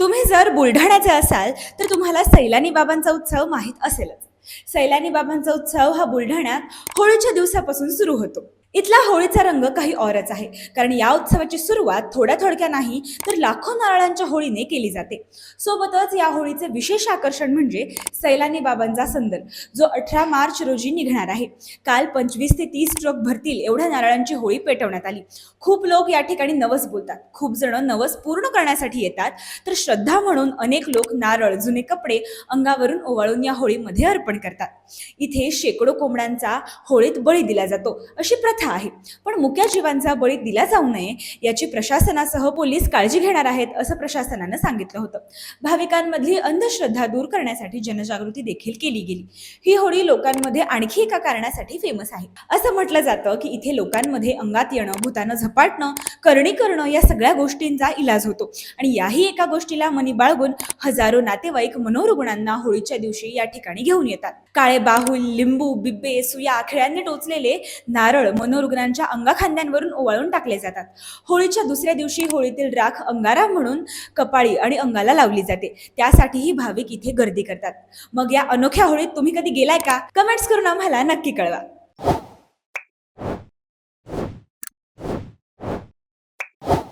तुम्ही जर बुलढाण्याचे असाल तर तुम्हाला सैलानी बाबांचा उत्सव माहीत असेलच. सैलानी बाबांचा उत्सव हा बुलढाण्यात होळीच्या दिवसापासून सुरू होतो. इथला होळीचा रंग काही औरच आहे. कारण या उत्सवाची सुरुवात थोड्या थोडक्या नाही तर लाखो नारळांच्या होळीने केली जाते. सोबतच या होळीचे विशेष आकर्षण म्हणजे सैलानी बाबांचा संदल जो अठरा मार्च रोजी निघणार आहे. काल पंचवीस ते तीस ट्रक भरतील एवढ्या नारळांची होळी पेटवण्यात आली. खूप लोक या ठिकाणी नवस बोलतात. खूप जण नवस पूर्ण करण्यासाठी येतात. तर श्रद्धा म्हणून अनेक लोक नारळ जुने कपडे अंगावरून ओवाळून या होळीमध्ये अर्पण करतात. इथे शेकडो कोंबड्यांचा होळीत बळी दिला जातो. अशी प्रथा आहे. पण मुक्या जीवांचा बळी दिला जाऊ नये याची प्रशासनासह पोलीस काळजी घेणार आहेत असं प्रशासनानं सांगितलं होतं. भाविकांमधली अंधश्रद्धा दूर करण्यासाठी जनजागृती देखील केली गेली. ही होळी लोकांमध्ये आणखी एका कारणासाठी फेमस आहे. असं म्हटलं जातं की इथे लोकांमध्ये अंगात येणं भूतानं झपाटणं करणी करणं या सगळ्या गोष्टींचा इलाज होतो. आणि याही एका गोष्टीला मनी बाळगून हजारो नातेवाईक मनोरुग्णांना होळीच्या दिवशी या ठिकाणी घेऊन येतात. काळे बाहुल लिंबू बिब्बे सुया खिळ्यांनी टोचलेले नारळ मनोरुग्णांच्या अंगाखांद्यांवरून ओवाळून टाकले जातात. होळीच्या दुसऱ्या दिवशी होळीतील राख अंगारा म्हणून कपाळी आणि अंगाला लावली जाते. त्यासाठीही भाविक इथे गर्दी करतात. मग या अनोख्या होळीत तुम्ही कधी गेलाय का? कमेंट्स करून आम्हाला नक्की कळवा.